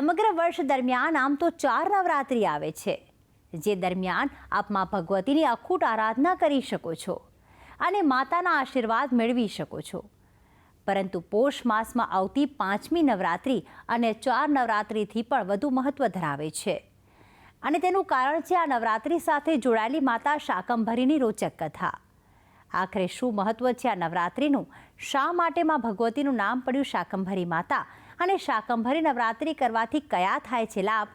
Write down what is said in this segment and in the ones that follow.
સમગ્ર વર્ષ દરમિયાન આમ તો ચાર નવરાત્રિ આવે છે. જે દરમિયાન આપ મા ભગવતીની અખૂટ આરાધના કરી શકો છો અને માતાના આશીર્વાદ મેળવી શકો છો. પરંતુ પોષ માસમાં આવતી પાંચમી નવરાત્રિ અને ચાર નવરાત્રિથી પણ વધુ મહત્ત્વ ધરાવે છે. અને તેનું કારણ છે આ નવરાત્રિ સાથે જોડાયેલી માતા શાકંભરીની રોચક કથા. આખરે શું મહત્ત્વ છે આ નવરાત્રિનું? શા માટે માં ભગવતીનું નામ પડ્યું શાકંભરી માતા? અને શાકંભરી નવરાત્રિ કરવાથી કયા થાય છે લાભ?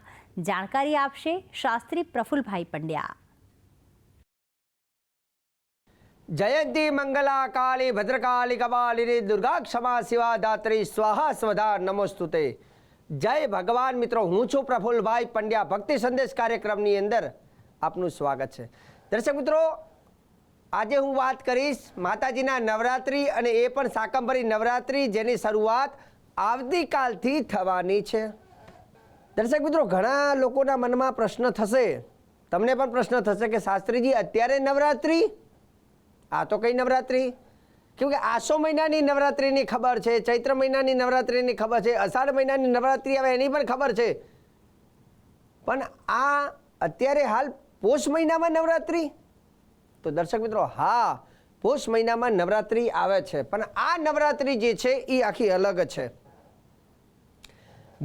જાણકારી આપશે શાસ્ત્રી પ્રફુલભાઈ પંડ્યા. જયંતી મંગલા કાળી ભદ્રકાળી કપાલિની દુર્ગા ક્ષમા શિવા સ્વાહા સ્વધા નમોસ્તુતે. જય ભગવાન મિત્રો, હું છું પ્રફુલભાઈ પંડ્યા. ભક્તિ સંદેશ કાર્યક્રમની અંદર આપનું સ્વાગત છે. દર્શક મિત્રો, આજે હું વાત કરીશ માતાજીના નવરાત્રિ અને એ પણ શાકંભરી નવરાત્રિ જેની શરૂઆત આવતીકાલથી થવાની છે. દર્શક મિત્રો, ઘણા લોકોના મનમાં પ્રશ્ન થશે. તમને પણ પ્રશ્ન થશે કે શાસ્ત્રીજી, અત્યારે નવરાત્રિ? આ તો કઈ નવરાત્રિ? કેમ કે આસો મહિનાની નવરાત્રિની ખબર છે, ચૈત્ર મહિનાની નવરાત્રિની ખબર છે, અષાઢ મહિનાની નવરાત્રિ આવે એની પણ ખબર છે. પણ આ અત્યારે હાલ પોષ મહિનામાં નવરાત્રિ? તો દર્શક મિત્રો, હા, પોષ મહિનામાં નવરાત્રિ આવે છે. પણ આ નવરાત્રિ જે છે એ આખી અલગ છે.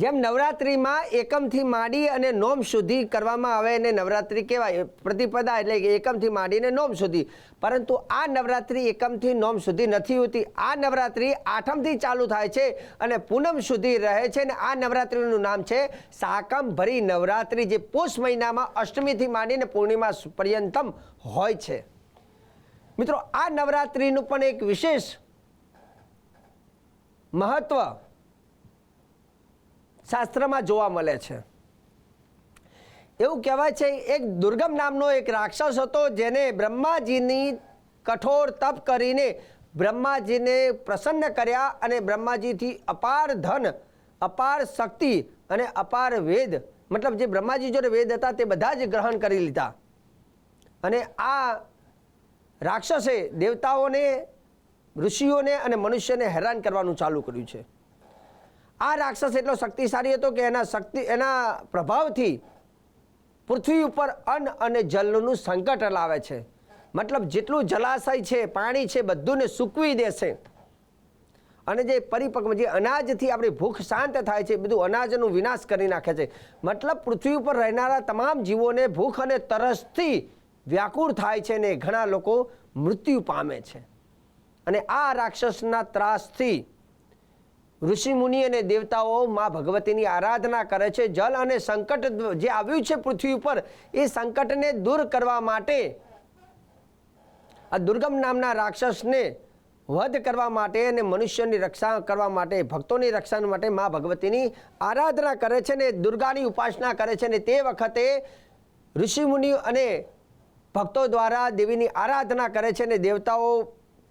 જેમ નવરાત્રિમાં એકમથી માંડી અને નોમ સુધી કરવામાં આવે એને નવરાત્રિ કહેવાય, પ્રતિપદા એટલે એકમથી માંડીને નોમ સુધી. પરંતુ આ નવરાત્રિ એકમથી નોમ સુધી નથી હોતી. આ નવરાત્રિ આઠમથી ચાલુ થાય છે અને પૂનમ સુધી રહે છે અને આ નવરાત્રિનું નામ છે સાકંભરી નવરાત્રિ, જે પોષ મહિનામાં અષ્ટમીથી માંડીને પૂર્ણિમા પર્યંતમ હોય છે. મિત્રો, આ નવરાત્રિનું પણ એક વિશેષ મહત્વ શાસ્ત્રમાં જોવા મળે છે. એવું કહેવાય છે, એક દુર્ગમ નામનો એક રાક્ષસ હતો, જેને બ્રહ્માજીની કઠોર તપ કરીને બ્રહ્માજીને પ્રસન્ન કર્યા અને બ્રહ્માજીથી અપાર ધન, અપાર શક્તિ અને અપાર વેદ, મતલબ જે બ્રહ્માજી જોડે વેદ હતા તે બધા જ ગ્રહણ કરી લીધા. અને આ રાક્ષસે દેવતાઓને, ઋષિઓને અને મનુષ્યને હેરાન કરવાનું ચાલુ કર્યું છે. આ રાક્ષસ એટલો શક્તિશાળી હતો કે એના શક્તિ, એના પ્રભાવથી પૃથ્વી ઉપર અન્ન અને જલનું સંકટ લાવે છે. મતલબ જેટલું જલાશય છે, પાણી છે, બધુંને સૂકવી દેશે. અને જે પરિપક્વ, જે અનાજથી આપણી ભૂખ શાંત થાય છે બધું અનાજનો વિનાશ કરી નાખે છે. મતલબ પૃથ્વી ઉપર રહેનારા તમામ જીવોને ભૂખ અને તરસથી વ્યાકુળ થાય છે ને ઘણા લોકો મૃત્યુ પામે છે. અને આ રાક્ષસના ત્રાસથી ઋષિ મુનિ અને દેવતાઓ માં ભગવતીની આરાધના કરે છે. જલ અને સંકટ જે આવ્યું છે પૃથ્વી ઉપર, એ સંકટને દૂર કરવા માટે, આ દુર્ગમ નામના રાક્ષસને વધ કરવા માટે અને મનુષ્યની રક્ષા કરવા માટે, ભક્તોની રક્ષા માટે મા ભગવતીની આરાધના કરે છે ને દુર્ગાની ઉપાસના કરે છે ને તે વખતે ઋષિ મુનિ અને ભક્તો દ્વારા દેવીની આરાધના કરે છે ને દેવતાઓ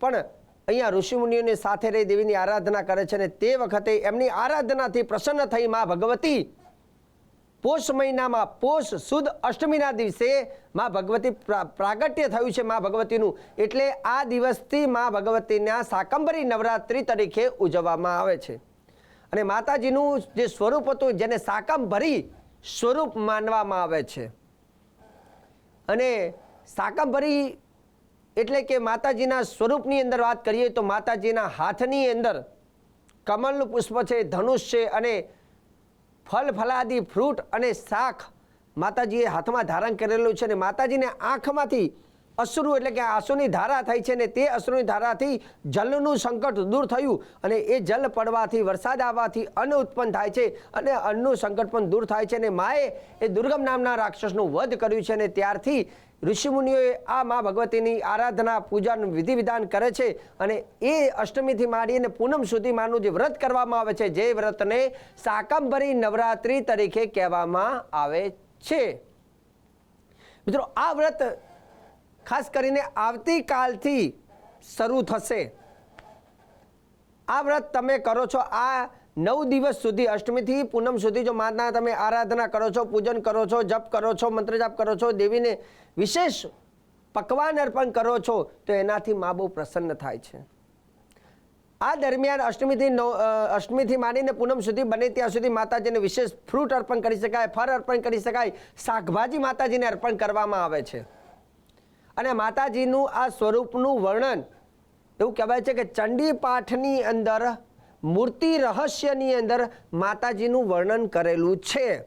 પણ અહીંયા ઋષિમુનિઓની સાથે રહી દેવીની આરાધના કરે છે અને તે વખતે એમની આરાધનાથી પ્રસન્ન થઈ મા ભગવતી. પોષ મહિનામાં પોષ સુદ અષ્ટમીના દિવસે મા ભગવતી પ્રાગટ્ય થયું છે મા ભગવતીનું. એટલે આ દિવસથી મા ભગવતીના સાકંબરી નવરાત્રિ તરીકે ઉજવવામાં આવે છે. અને માતાજીનું જે સ્વરૂપ હતું જેને શાકંભરી સ્વરૂપ માનવામાં આવે છે. અને શાકંભરી એટલે કે માતાજીના સ્વરૂપની અંદર વાત કરીએ તો માતાજીના હાથની અંદર કમલનું પુષ્પ છે, ધનુષ છે અને ફલ, ફલાદી, ફ્રૂટ અને શાક માતાજીએ હાથમાં ધારણ કરેલું છે અને માતાજીને આંખમાંથી અશ્રુ એટલે કે આંસુની ધારા થઈ છે ને તે અશ્રુની ધારાથી જલનું સંકટ દૂર થયું અને એ જલ પડવાથી, વરસાદ આવવાથી અન્ન ઉત્પન્ન થાય છે અને અન્નનું સંકટ પણ દૂર થાય છે અને માએ એ દુર્ગમ નામના રાક્ષસનું વધ કર્યું છે અને ત્યારથી ઋષિમુનિઓએ આ મા ભગવતીની આરાધના પૂજાનું વિધિ વિધાન કરે છે અને એ અષ્ટમીથી માંડીને પૂનમ સુધી માનું જે વ્રત કરવામાં આવે છે, જે વ્રતને સાકંભરી નવરાત્રિ તરીકે કહેવામાં આવે છે. મિત્રો, આ વ્રત ખાસ કરીને આવતીકાલથી શરૂ થશે. આ વ્રત તમે કરો છો, આ નવ દિવસ સુધી અષ્ટમીથી પૂનમ સુધી જો માના તમે આરાધના કરો છો, પૂજન કરો છો, જપ કરો છો મંત્ર જાપ કરો છો, દેવીને વિશેષ પકવાન અર્પણ કરો છો, તો એનાથી મા બહુ પ્રસન્ન થાય છે. આ દરમિયાન અષ્ટમીથી નવ અષ્ટમીથી માંડીને પૂનમ સુધી બને ત્યાં સુધી માતાજીને વિશેષ ફ્રૂટ અર્પણ કરી શકાય, ફળ અર્પણ કરી શકાય, શાકભાજી માતાજીને અર્પણ કરવામાં આવે છે. અને માતાજીનું આ સ્વરૂપનું વર્ણન એવું કહેવાય છે કે ચંડી પાઠની અંદર મૂર્તિ રહસ્યની અંદર માતાજીનું વર્ણન કરેલું છે.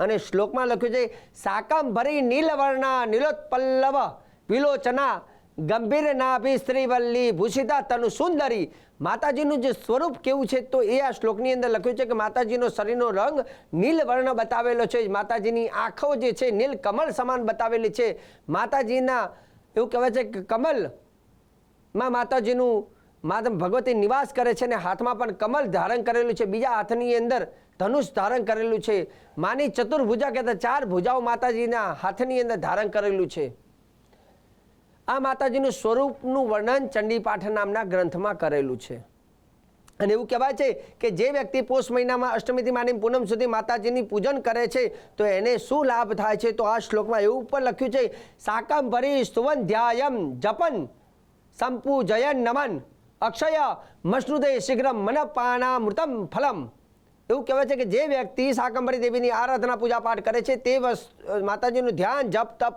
અને શ્લોકમાં લખ્યું છે શાકંભરી નીલવર્ણા નીલોત્પલ્લવ વિલોચના ગંભીર નાભી શ્રીવલ્લી ભૂષિતા તનુ સુંદરી. માતાજીનું જે સ્વરૂપ કેવું છે તો એ આ શ્લોકની અંદર લખ્યું છે કે માતાજીનો શરીરનો રંગ નીલવર્ણ બતાવેલો છે. માતાજીની આંખો જે છે નીલ કમળ સમાન બતાવેલી છે. માતાજીના એવું કહેવાય છે કે કમલમાં માતાજીનું માતા ભગવતી નિવાસ કરે છે અને હાથમાં પણ કમલ ધારણ કરેલું છે. બીજા હાથની અંદર ધનુષ ધારણ કરેલું છે. માની ચતુર્ભુજા કહેતા ચાર ભુજાઓ માતાજીના હાથની અંદર ધારણ કરેલું છે. આ માતાજીનું સ્વરૂપનું વર્ણન ચંડીપાઠ નામના ગ્રંથમાં કરેલું છે. અને એવું કહેવાય છે કે જે વ્યક્તિ પોષ મહિનામાં અષ્ટમીથી માંડી પૂનમ સુધી માતાજીની પૂજન કરે છે, તો એને શું લાભ થાય છે? તો આ શ્લોકમાં એવું પણ લખ્યું છે શાકામભરી સુવન ધ્યાયમ જપન, સંપૂજયન નમન. અક્ષય મશ્નુદે શીઘ્રમ મનપાના મૃતમ ફલમ. એવું કહેવાય છે કે જે વ્યક્તિ શાકંભરી દેવીની આરાધના પૂજા પાઠ કરે છે, તે માતાજીનું ધ્યાન જપ, તપ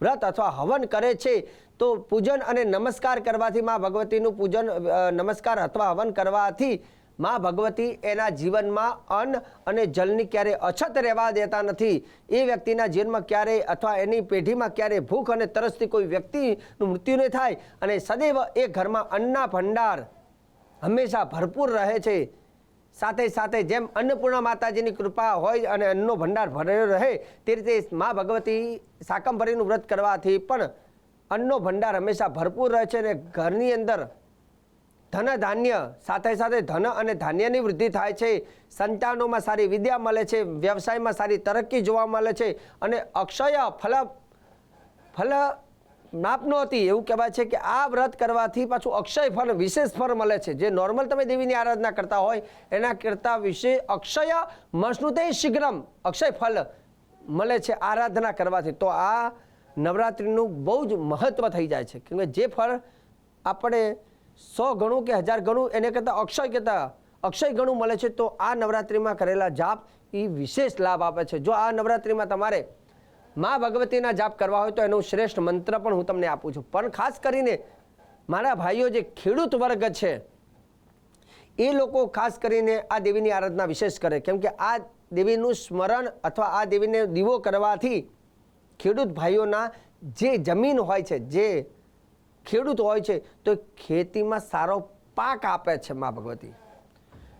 વ્રત અથવા હવન કરે છે, તો પૂજન અને નમસ્કાર કરવાથી મા ભગવતીનું પૂજન નમસ્કાર અથવા હવન કરવાથી મા ભગવતી એના જીવનમાં અન્ન અને જલની ક્યારેય અછત રહેવા દેતા નથી. એ વ્યક્તિના જીવનમાં ક્યારેય અથવા એની પેઢીમાં ક્યારેય ભૂખ અને તરસથી કોઈ વ્યક્તિનું મૃત્યુ નહીં થાય અને સદૈવ એ ઘરમાં અન્નના ભંડાર હંમેશા ભરપૂર રહે છે. સાથે સાથે જેમ અન્નપૂર્ણા માતાજીની કૃપા હોય અને અન્નનો ભંડાર ભરેલો રહે, તે રીતે મા ભગવતી શાકંભરીનું વ્રત કરવાથી પણ અન્નનો ભંડાર હંમેશા ભરપૂર રહે છે અને ઘરની અંદર ધન ધાન્ય, સાથે સાથે ધન અને ધાન્યની વૃદ્ધિ થાય છે. સંતાનોમાં સારી વિદ્યા મળે છે, વ્યવસાયમાં સારી તરક્કી જોવા મળે છે અને અક્ષય ફલ ફલ માપનો હતી એવું કહેવાય છે કે આ વ્રત કરવાથી પાછું અક્ષય ફળ, વિશેષ ફળ મળે છે. જે નોર્મલ તમે દેવીની આરાધના કરતા હોય, એના કરતાં વિશે અક્ષય મસનુતે શીઘ્રમ અક્ષય ફળ મળે છે આરાધના કરવાથી. તો આ નવરાત્રિનું બહુ જ મહત્ત્વ થઈ જાય છે. કેમકે જે ફળ આપણે સો ગણું કે હજાર ગણું એને કરતાં અક્ષય કહેતા, અક્ષય ગણું મળે છે તો આ નવરાત્રિમાં કરેલા જાપ એ વિશેષ લાભ આપે છે. જો આ નવરાત્રિમાં તમારે મા ભગવતીના જાપ કરવા હોય તો એનું શ્રેષ્ઠ મંત્ર પણ હું તમને આપું છું. પણ ખાસ કરીને મારા ભાઈઓ જે ખેડૂત વર્ગ છે, એ લોકો ખાસ કરીને આ દેવીની આરાધના વિશેષ કરે. કેમ કે આ દેવીનું સ્મરણ અથવા આ દેવીને દીવો કરવાથી ખેડૂત ભાઈઓના જે જમીન હોય છે, જે ખેડૂત હોય છે, તો ખેતીમાં સારો પાક આપે છે મા ભગવતી.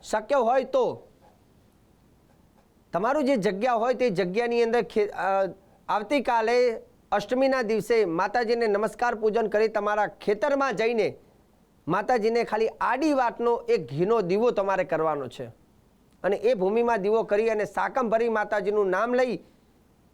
શક્ય હોય તો તમારું જે જગ્યા હોય તે જગ્યાની અંદર આવતીકાલે અષ્ટમીના દિવસે માતાજીને નમસ્કાર પૂજન કરી તમારા ખેતરમાં જઈને માતાજીને ખાલી આડી વાટનો એક ઘીનો દીવો તમારે કરવાનો છે. અને એ ભૂમિમાં દીવો કરી અને સાકમ ભરી માતાજીનું નામ લઈ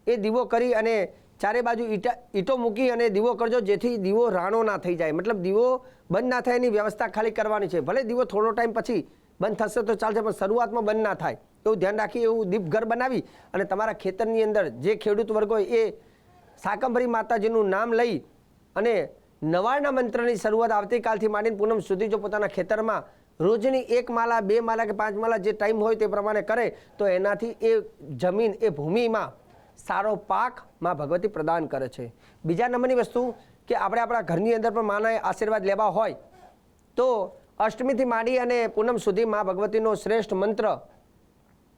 એ દીવો કરી અને ચારે બાજુ ઈટા ઈટો મૂકી અને દીવો કરજો જેથી દીવો રાણો ના થઈ જાય. મતલબ દીવો બંધ ના થાય એની વ્યવસ્થા ખાલી કરવાની છે. ભલે દીવો થોડો ટાઈમ પછી બંધ થશે તો ચાલશે, પણ શરૂઆતમાં બંધ ના થાય. એવું ધ્યાન રાખી, એવું દીપ ઘર બનાવી અને તમારા ખેતરની અંદર જે ખેડૂત વર્ગ હોય એ સાકંભરી માતાજીનું નામ લઈ અને નવાળના મંત્રની શરૂઆત આવતીકાલથી માંડીને પૂનમ સુધી જો પોતાના ખેતરમાં રોજની એક માલા, બે માલા કે પાંચ માલા જે ટાઈમ હોય તે પ્રમાણે કરે, તો એનાથી એ જમીન, એ ભૂમિમાં સારો પાકમાં ભગવતી પ્રદાન કરે છે. બીજા નંબરની વસ્તુ કે આપણે આપણા ઘરની અંદર પણ માના આશીર્વાદ લેવા હોય, તો અષ્ટમીથી માંડી અને પૂનમ સુધી માં ભગવતીનો શ્રેષ્ઠ મંત્ર,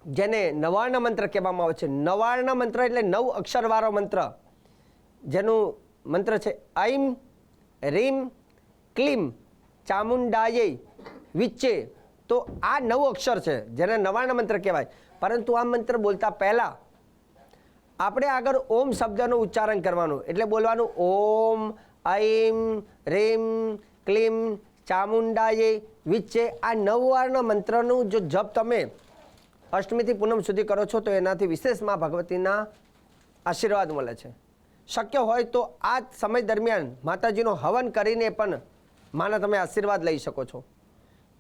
જેને નવાર્ણ મંત્ર કહેવામાં આવે છે. નવાર્ણ મંત્ર એટલે નવ અક્ષરવાળો મંત્ર, જેનું મંત્ર છે ઐમ રીમ, ક્લીમ, ચામુંડાયે, વિચ્ચે. તો આ નવ અક્ષર છે, જેને નવાર્ણ મંત્ર કહેવાય. પરંતુ આ મંત્ર બોલતા પહેલાં આપણે આગળ ઓમ શબ્દનું ઉચ્ચારણ કરવાનું. એટલે બોલવાનું ઓમ ઐમ રેમ, ક્લીમ, ચામુંડાયે, વિચ્ચે. આ નવવાર્ણ મંત્રનું જો જપ તમે અષ્ટમીથી પૂનમ સુધી કરો છો, તો એનાથી વિશેષમાં ભગવતીના આશીર્વાદ મળે છે. શક્ય હોય તો આ સમય દરમિયાન માતાજીનો હવન કરીને પણ માના તમે આશીર્વાદ લઈ શકો છો.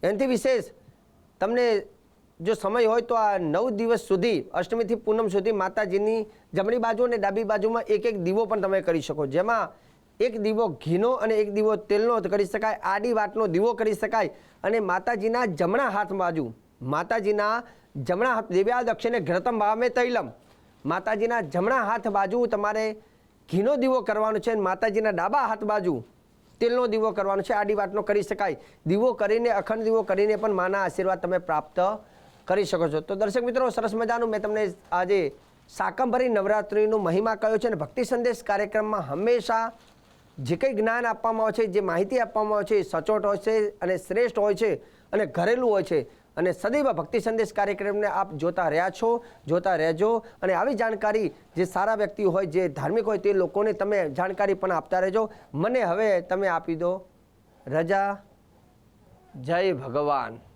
એનાથી વિશેષ તમને જો સમય હોય તો આ નવ દિવસ સુધી, અષ્ટમીથી પૂનમ સુધી માતાજીની જમણી બાજુ અને ડાબી બાજુમાં એક એક દીવો પણ તમે કરી શકો. જેમાં એક દીવો ઘીનો અને એક દીવો તેલનો કરી શકાય, આડી વાટનો દીવો કરી શકાય અને માતાજીના જમણા હાથ બાજુ, માતાજીના જમણા હાથ દિવ્યા દક્ષિણે ઘ્રતમ ભાવે તૈલમ. માતાજીના જમણા હાથ બાજુ તમારે ઘીનો દીવો કરવાનો છે અને માતાજીના ડાબા હાથ બાજુ તેલનો દીવો કરવાનો છે. આડી વાટનો કરી શકાય. દીવો કરીને, અખંડ દીવો કરીને પણ માના આશીર્વાદ તમે પ્રાપ્ત કરી શકો છો. તો દર્શક મિત્રો, સરસ મજાનું મેં તમને આજે શાકંભરી નવરાત્રિનો મહિમા કયો છે અને ભક્તિ સંદેશ કાર્યક્રમમાં હંમેશા જે કંઈ જ્ઞાન આપવામાં આવે છે, જે માહિતી આપવામાં આવે છે, એ સચોટ હોય છે અને શ્રેષ્ઠ હોય છે અને ઘરેલું હોય છે. અને સદૈવ ભક્તિ સંદેશ કાર્યક્રમને આપ જોતા રહ્યા છો, જોતા રહેજો. અને આવી જાણકારી જે સારા વ્યક્તિ હોય, જે ધાર્મિક હોય, તે લોકોને તમે જાણકારી પણ આપતા રહેજો. મને હવે તમે આપી દો રજા. જય ભગવાન.